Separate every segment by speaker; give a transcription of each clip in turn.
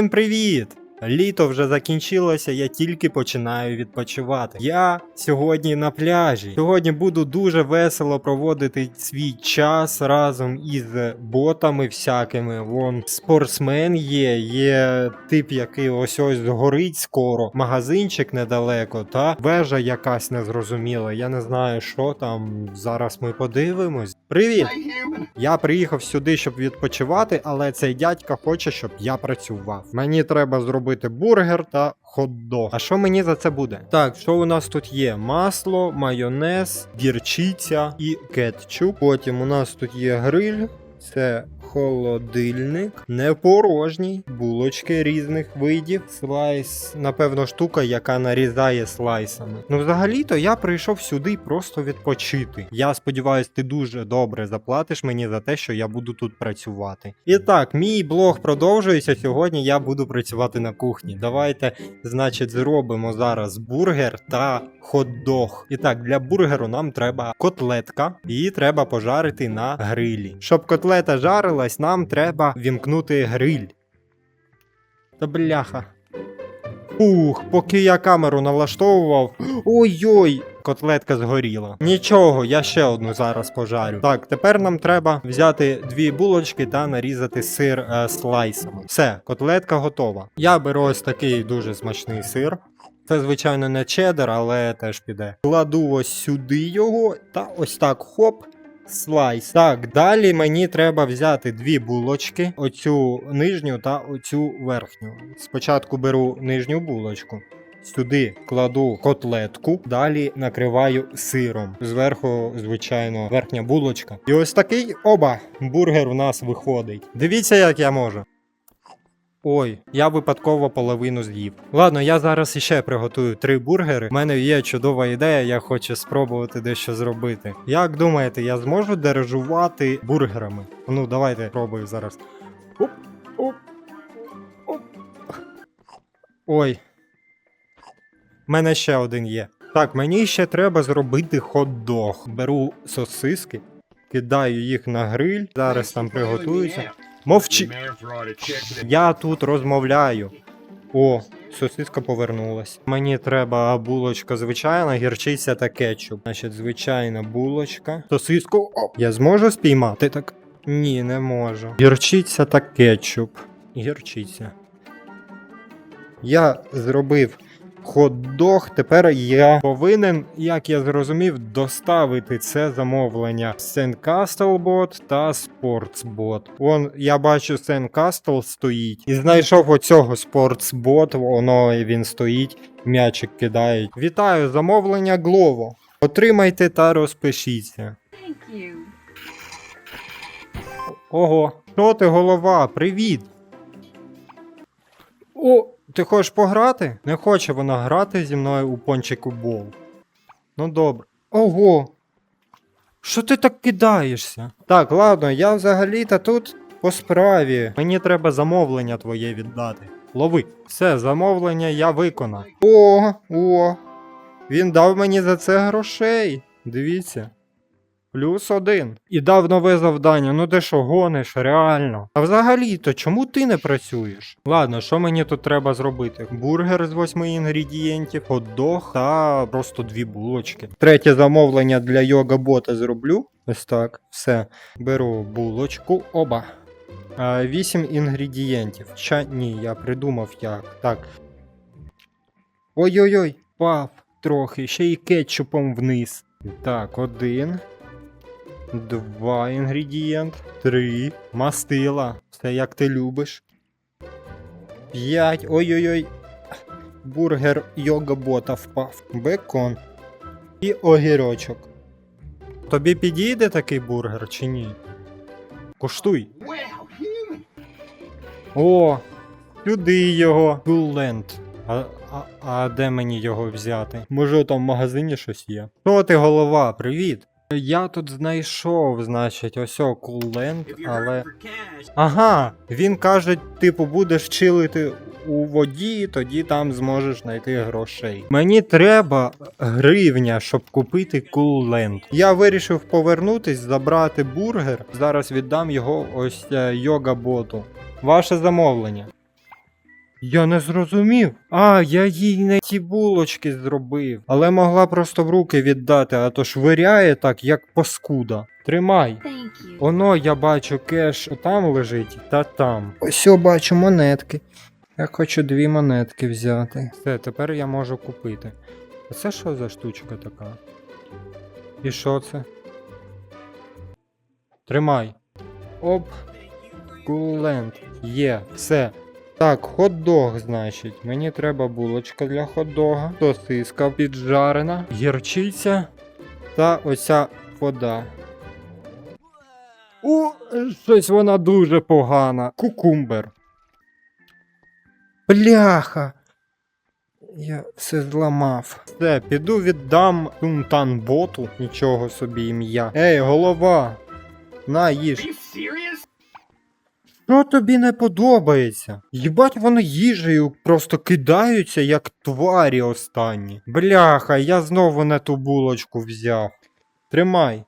Speaker 1: Всім привіт! Літо вже закінчилося, я тільки починаю відпочивати. Я сьогодні на пляжі. Сьогодні буду дуже весело проводити свій час разом із ботами всякими. Вон спортсмен є, є тип, який ось ось згорить скоро. Магазинчик недалеко, та вежа якась незрозуміла. Я не знаю, що там. Зараз ми подивимось. Привіт! Я приїхав сюди, щоб відпочивати, але цей дядька хоче, щоб я працював. Мені треба зробити бургер та хот-дог. А що мені за це буде? Так, що у нас тут є? Масло, майонез, гірчиця і кетчуп. Потім у нас тут є гриль. Це холодильник, не порожній, булочки різних видів, слайс, напевно, штука, яка нарізає слайсами. Ну, взагалі-то я прийшов сюди просто відпочити. Я сподіваюся, ти дуже добре заплатиш мені за те, що я буду тут працювати. І так, мій блог продовжується. Сьогодні я буду працювати на кухні. Давайте, значить, зробимо зараз бургер та хот-дог. І так, для бургеру нам треба котлетка, її треба пожарити на грилі. Щоб котлета жарилась, нам треба вімкнути гриль. Та бляха. Ух, поки я камеру налаштовував. Ой-ой! Котлетка згоріла. Нічого, я ще одну зараз пожарю. Так, тепер нам треба взяти дві булочки та нарізати сир е, слайсами. Все, котлетка готова. Я беру ось такий дуже смачний сир. Це, звичайно, не чеддер, але теж піде. Кладу ось сюди його та ось так хоп. Слайс. Так, далі мені треба взяти дві булочки, оцю нижню та оцю верхню. Спочатку беру нижню булочку. Сюди кладу котлетку, далі накриваю сиром. Зверху, звичайно, верхня булочка. І ось такий оба бургер у нас виходить. Дивіться, як я можу. Ой, я випадково половину з'їв. Ладно, я зараз іще приготую три бургери. У мене є чудова ідея, я хочу спробувати дещо зробити. Як думаєте, я зможу дирижувати бургерами? Ну, давайте пробую зараз. Оп, оп, оп. Ой. У мене ще один є. Так, мені ще треба зробити хот-дог. Беру сосиски, кидаю їх на гриль. Зараз там приготуються. Мовчи. Я тут розмовляю. О, сосиска повернулась. Мені треба булочка звичайна, гірчиця та кетчуп. Значить, звичайна булочка. Сосиску. О, я зможу спіймати так? Ні, не можу. Гірчиця та кетчуп. Гірчиця. Я зробив хот-дог. Тепер я повинен, як я зрозумів, доставити це замовлення Sandcastlebot та Sportsbot. Вон я бачу Sandcastle стоїть. І знайшов оцього Sportsbot, воно він стоїть, м'ячик кидають. Вітаю, замовлення Glovo. Отримайте та розпишіться.
Speaker 2: Thank you.
Speaker 1: Ого, що ти голова? Привіт. О, ти хочеш пограти? Не хоче вона грати зі мною у пончику бол. Ну добре. Ого. Що ти так кидаєшся? Так, ладно, я взагалі-то тут по справі. Мені треба замовлення твоє віддати. Лови. Все, замовлення я виконав. О, о. Він дав мені за це грошей. Дивіться. Плюс один. І дав нове завдання. Ну ти що, гониш, реально. А взагалі-то чому ти не працюєш? Ладно, що мені тут треба зробити? Бургер з восьми інгредієнтів, хот-дог та просто дві булочки. Третє замовлення для йога-бота зроблю. Ось так, все. Беру булочку, оба. Вісім інгредієнтів. Ча ні, я придумав як. Так. Ой-ой-ой, пав трохи, ще й кетчупом вниз. Так, один. Два інгредієнт. Три. Мастила. Все як ти любиш. П'ять. Ой-ой-ой. Бургер йога бота впав. Бекон. І огірочок. Тобі підійде такий бургер чи ні? Куштуй. О, сюди його. Кулент. А, а, а де мені його взяти? Може там в магазині щось є? Що ти голова? Привіт. Я тут знайшов, значить, ось о, кулент, але. Ага, він каже, типу, будеш чилити у воді, тоді там зможеш знайти грошей. Мені треба гривня, щоб купити кулент. Я вирішив повернутись, забрати бургер. Зараз віддам його ось е, йога-боту. Ваше замовлення. Я не зрозумів. А, я їй не ті булочки зробив. Але могла просто в руки віддати, а то швиряє так, як паскуда. Тримай. Оно я бачу кеш там лежить та там. Ось я бачу монетки. Я хочу дві монетки взяти. Все, тепер я можу купити. А це що за штучка така? І що це? Тримай. Оп. Куленд. Є, все. Так, хот-дог, значить. Мені треба булочка для хот-дога, сосиска піджарена, гірчиця та оця вода. О, щось вона дуже погана. Кукумбер. Бляха. Я все зламав. Все, піду віддам Тунтан боту. Нічого собі ім'я. Ей, голова. На, їж. Що тобі не подобається? Їбать вони їжею просто кидаються, як тварі останні. Бляха, я знову не ту булочку взяв. Тримай.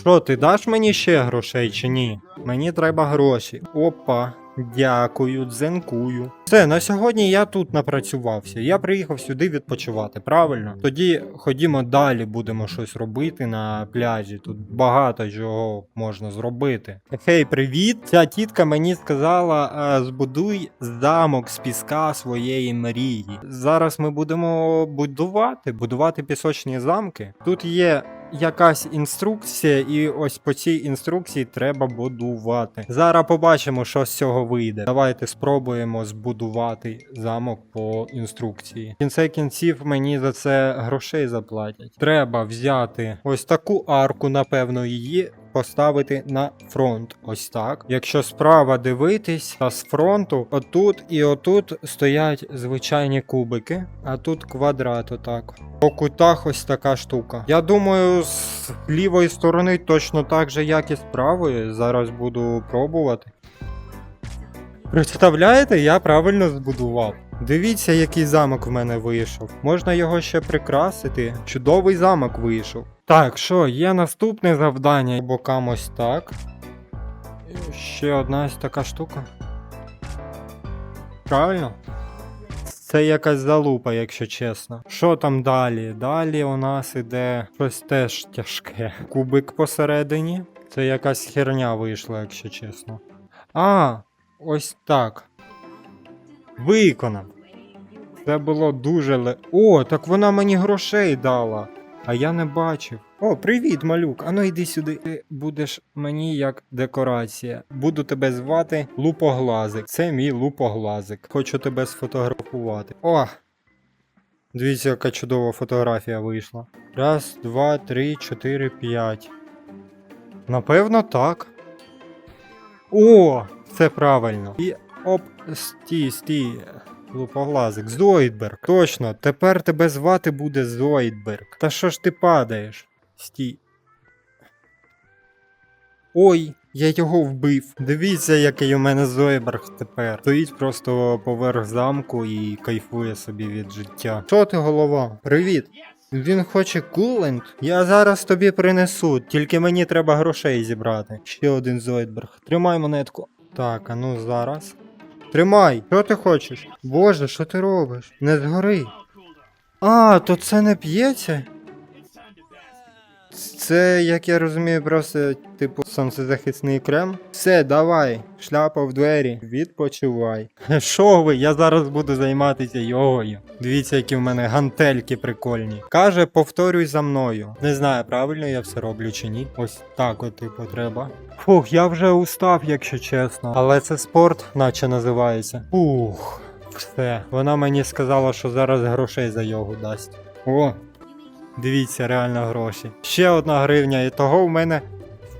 Speaker 1: Що, ти даш мені ще грошей чи ні? Мені треба гроші. Опа. Дякую, дзенкую. Все, на сьогодні я тут напрацювався. Я приїхав сюди відпочивати, правильно? Тоді ходімо далі, будемо щось робити на пляжі. Тут багато чого можна зробити. Хей, привіт! Ця тітка мені сказала: е, збудуй замок з піска своєї мрії. Зараз ми будемо будувати, будувати пісочні замки. Тут є якась інструкція, і ось по цій інструкції треба будувати. Зараз побачимо, що з цього вийде. Давайте спробуємо збудувати замок по інструкції. В кінці кінців мені за це грошей заплатять. Треба взяти ось таку арку, напевно, її. Поставити на фронт, ось так. Якщо справа дивитись, та з фронту, отут і отут стоять звичайні кубики, а тут квадрат, отак. По кутах ось така штука. Я думаю, з лівої сторони точно так же, як і з правої. Зараз буду пробувати. Представляєте, я правильно збудував. Дивіться, який замок в мене вийшов. Можна його ще прикрасити. Чудовий замок вийшов. Так, що, є наступне завдання. Бокам ось так. Ще одна ось така штука. Правильно? Це якась залупа, якщо чесно. Що там далі? Далі у нас іде щось теж тяжке. Кубик посередині. Це якась херня вийшла, якщо чесно. А, ось так. Виконав. Це було дуже ле. О, так вона мені грошей дала. А я не бачив. О, привіт, малюк. Ану йди сюди. Ти будеш мені як декорація. Буду тебе звати Лупоглазик. Це мій лупоглазик. Хочу тебе сфотографувати. О! Дивіться, яка чудова фотографія вийшла. Раз, два, три, чотири, п'ять. Напевно, так. О! Це правильно. І оп, стій, стій. Лупоглазик. Зоїдберг. Точно, тепер тебе звати буде Зоїдберг. Та що ж ти падаєш? Стій. Ой, я його вбив. Дивіться, який у мене Зоїдберг тепер. Стоїть просто поверх замку і кайфує собі від життя. Що ти, голова? Привіт. Він хоче кулент? Я зараз тобі принесу, тільки мені треба грошей зібрати. Ще один Зоїдберг. Тримай монетку. Так, а ну зараз. Тримай, що ти хочеш? Боже, що ти робиш? Не згори. А, то це не п'ється? Це, як я розумію, просто типу сонцезахисний крем. Все, давай, шляпа в двері, відпочивай. Що ви? Я зараз буду займатися йогою. Дивіться, які в мене гантельки прикольні. Каже, повторюй за мною. Не знаю, правильно я все роблю чи ні. Ось так от, типу, треба. Фух, я вже устав, якщо чесно. Але це спорт, наче називається. Фух, все. Вона мені сказала, що зараз грошей за йогу дасть. О, Дивіться, реально гроші. Ще одна гривня, і того в мене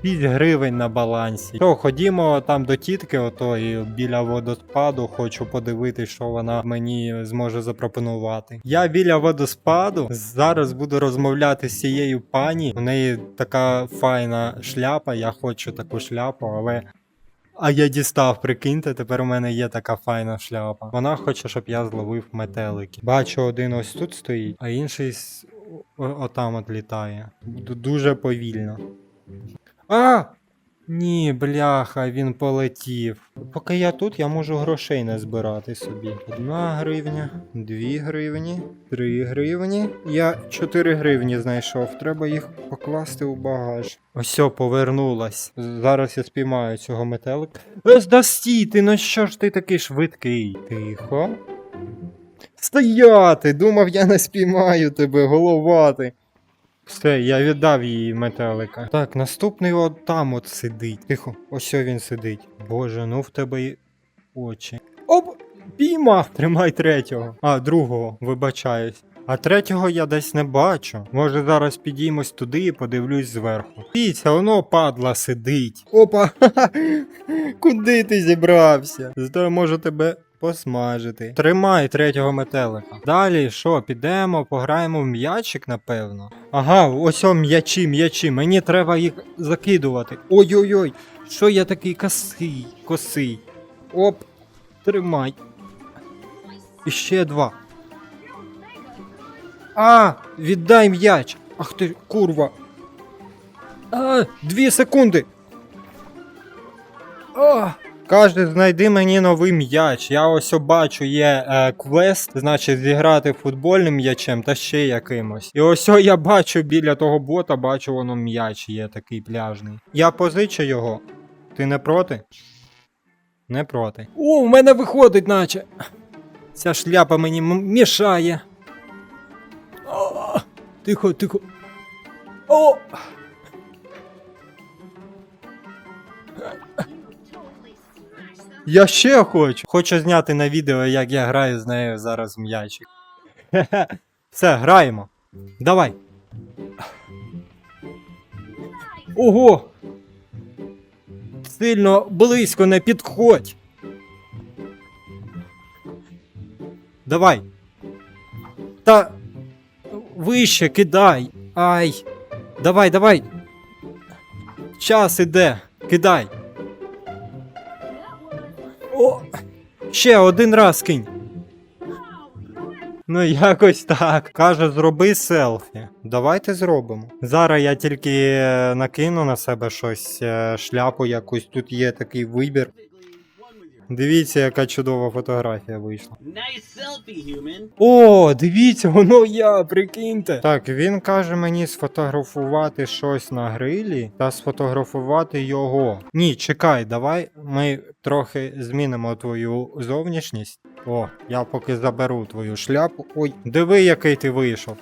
Speaker 1: 6 гривень на балансі. Що, ходімо там до тітки, отої біля водоспаду, хочу подивитись, що вона мені зможе запропонувати. Я біля водоспаду зараз буду розмовляти з цією пані. У неї така файна шляпа, я хочу таку шляпу, але. А я дістав, прикиньте, тепер у мене є така файна шляпа. Вона хоче, щоб я зловив метелики. Бачу, один ось тут стоїть, а інший отам от літає. Дуже повільно. А! Ні, бляха, він полетів. Поки я тут, я можу грошей не збирати собі. Одна гривня, дві гривні, три гривні. Я чотири гривні знайшов. Треба їх покласти у багаж. Ось, повернулась. Зараз я спіймаю цього метелика. Да ти ну що ж ти такий швидкий? Тихо. Стояти! Думав, я не спіймаю тебе, головати. Все, я віддав їй метелика. Так, наступний от там от сидить. Тихо, ось він сидить. Боже, ну в тебе й очі. Оп! Піймав! Тримай третього. А, другого, вибачаюсь. А третього я десь не бачу. Може зараз підіймось туди і подивлюсь зверху. Піться, воно падла сидить. Опа! Куди ти зібрався? Зато я можу тебе посмажити. Тримай третього метелика. Далі що, підемо, пограємо в м'ячик, напевно. Ага, ось м'ячі, м'ячі. Мені треба їх закидувати. Ой-ой-ой, що я такий косий, косий. Оп, тримай. І ще два. А, віддай м'яч. Ах ти, курва. А, дві секунди. Каже, знайди мені новий м'яч. Я ось бачу, є е, квест, значить зіграти футбольним м'ячем та ще якимось. І ось я бачу біля того бота, бачу воно м'яч є такий пляжний. Я позичу його. Ти не проти? Не проти. О, у мене виходить, наче. Ця шляпа мені мішає. О, тихо, тихо. О! Я ще хочу. Хочу зняти на відео, як я граю з нею зараз в м'ячик. Все, граємо. Давай. Ого! Сильно близько не підходь. Давай. Та вище кидай. Ай. Давай, давай. Час іде. Кидай. О! Ще один раз кинь. Ну, якось так. Каже, зроби селфі. Давайте зробимо. Зараз я тільки е, накину на себе щось, е, шляпу якусь. Тут є такий вибір. Дивіться, яка чудова фотографія вийшла.
Speaker 2: Nice selfie, human.
Speaker 1: О, дивіться, воно я, прикиньте. Так, він каже мені сфотографувати щось на грилі та сфотографувати його. Ні, чекай, давай ми трохи змінимо твою зовнішність. О, я поки заберу твою шляпу. Ой, диви, який ти вийшов.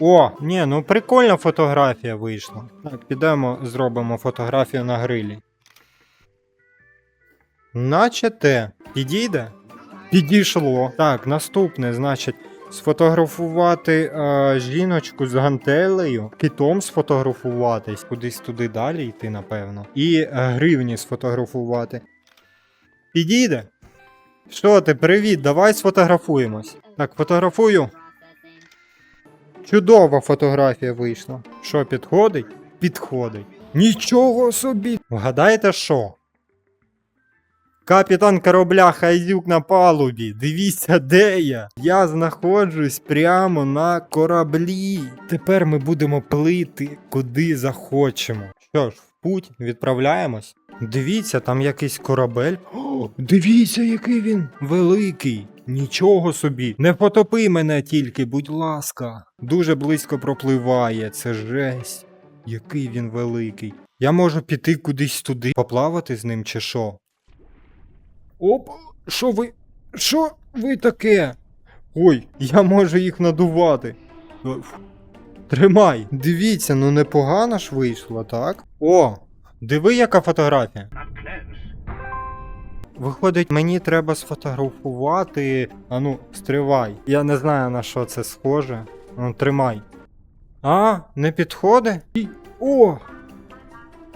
Speaker 1: О, ні, ну прикольна фотографія вийшла. Так, підемо зробимо фотографію на грилі. Наче те. Підійде? Підійшло. Так, наступне, значить, сфотографувати е, жіночку з гантелею, китом сфотографуватись, кудись туди далі йти, напевно. І е, гривні сфотографувати. Підійде? Що ти, привіт, давай сфотографуємось. Так, фотографую. Чудова фотографія вийшла. Що, підходить? Підходить. Нічого собі. Вгадаєте що? Капітан корабля Хайдюк на палубі. Дивіться, де я. Я знаходжусь прямо на кораблі. Тепер ми будемо плити куди захочемо. Що ж, в путь відправляємось. Дивіться, там якийсь корабель. О, дивіться, який він великий. Нічого собі. Не потопи мене тільки, будь ласка. Дуже близько пропливає, це жесть. Який він великий. Я можу піти кудись туди, поплавати з ним чи що? Оп, що ви. Що ви таке? Ой, я можу їх надувати. Тримай. Дивіться, ну непогано ж вийшло, так? О, диви, яка фотографія. Виходить, мені треба сфотографувати. А ну, стривай. Я не знаю на що це схоже. Ну, тримай. А, не підходить? І- О!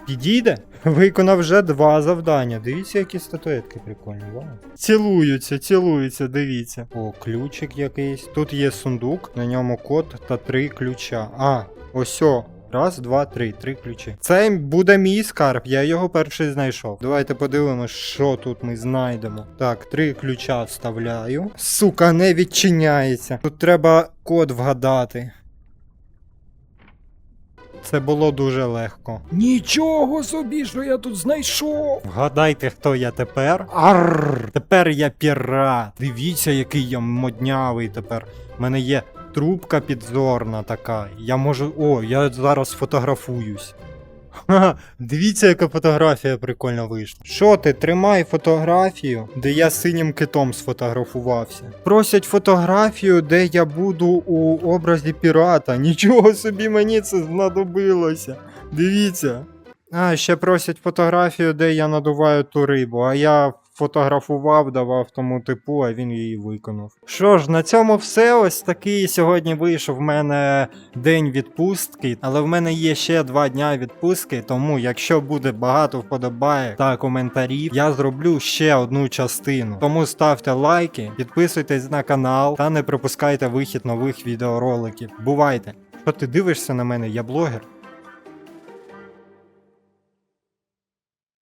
Speaker 1: Підійде? Виконав вже два завдання. Дивіться, які статуетки прикольні, вау. Цілуються, цілуються, дивіться. О, ключик якийсь. Тут є сундук, на ньому код та три ключа. А, ось о. Раз, два, три, три ключі. Це буде мій скарб, я його перший знайшов. Давайте подивимось, що тут ми знайдемо. Так, три ключа вставляю. Сука, не відчиняється. Тут треба код вгадати. Це було дуже легко.
Speaker 3: Нічого собі, що я тут знайшов.
Speaker 1: Вгадайте, хто я тепер? Арр! Тепер я пірат. Дивіться, який я моднявий тепер. У мене є трубка підзорна така. Я можу. О, я зараз фотографуюсь. Ха, дивіться, яка фотографія прикольно вийшла. Що ти, тримай фотографію, де я синім китом сфотографувався. Просять фотографію, де я буду у образі пірата. Нічого собі мені це знадобилося. Дивіться. А, ще просять фотографію, де я надуваю ту рибу, а я фотографував, давав тому типу, а він її виконав. Що ж, на цьому все. Ось такий сьогодні вийшов в мене день відпустки, але в мене є ще два дня відпустки, тому якщо буде багато вподобаєк та коментарів, я зроблю ще одну частину. Тому ставте лайки, підписуйтесь на канал та не пропускайте вихід нових відеороликів. Бувайте! Що ти дивишся на мене, я блогер?